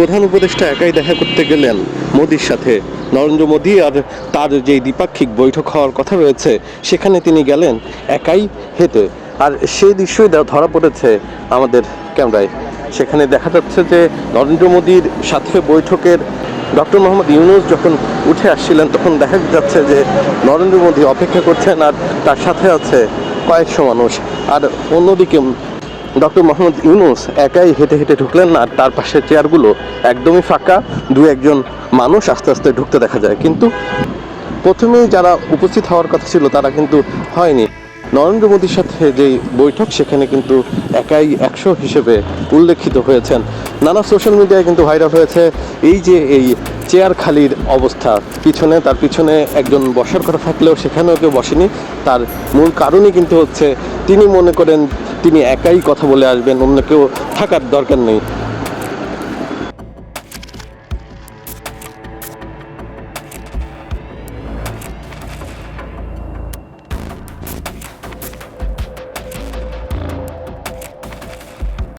প্রধান উপদেষ্টা একাই দেখা করতে গেলেন মোদির সাথে। নরেন্দ্র মোদী আর তার যে দ্বিপাক্ষিক বৈঠক হওয়ার কথা রয়েছে, সেখানে তিনি গেলেন একাই হেঁটে। আর সেই দৃশ্যই ধরা পড়েছে আমাদের ক্যামেরায়। সেখানে দেখা যাচ্ছে যে নরেন্দ্র মোদীর সাথে বৈঠকের ডক্টর মোহাম্মদ ইউনুস যখন উঠে আসছিলেন, তখন দেখা যাচ্ছে যে নরেন্দ্র মোদী অপেক্ষা করছেন আর তার সাথে আছে কয়েকশো মানুষ। আর অন্যদিকে ডক্টর মোহাম্মদ ইউনুস একাই হেঁটে হেঁটে ঢুকলেন আর তার পাশের চেয়ারগুলো একদমই ফাঁকা দু একজন মানুষ আস্তে আস্তে ঢুকতে দেখা যায়। কিন্তু প্রথমেই যারা উপস্থিত হওয়ার কথা ছিল, তারা কিন্তু হয়নি। নরেন্দ্র মোদীর সাথে যেই বৈঠক, সেখানে কিন্তু একাই একশো হিসেবে উল্লেখিত হয়েছেন। নানা সোশ্যাল মিডিয়ায় কিন্তু ভাইরাল হয়েছে এই যে এই চেয়ার খালির অবস্থা। পিছনে, তার পিছনে একজন বসার কথা থাকলেও সেখানেও কেউ বসেনি। তার মূল কারণই কিন্তু হচ্ছে তিনি মনে করেন তিনি একাই কথা বলে আসবেন অন্য কেউ থাকার দরকার নেই।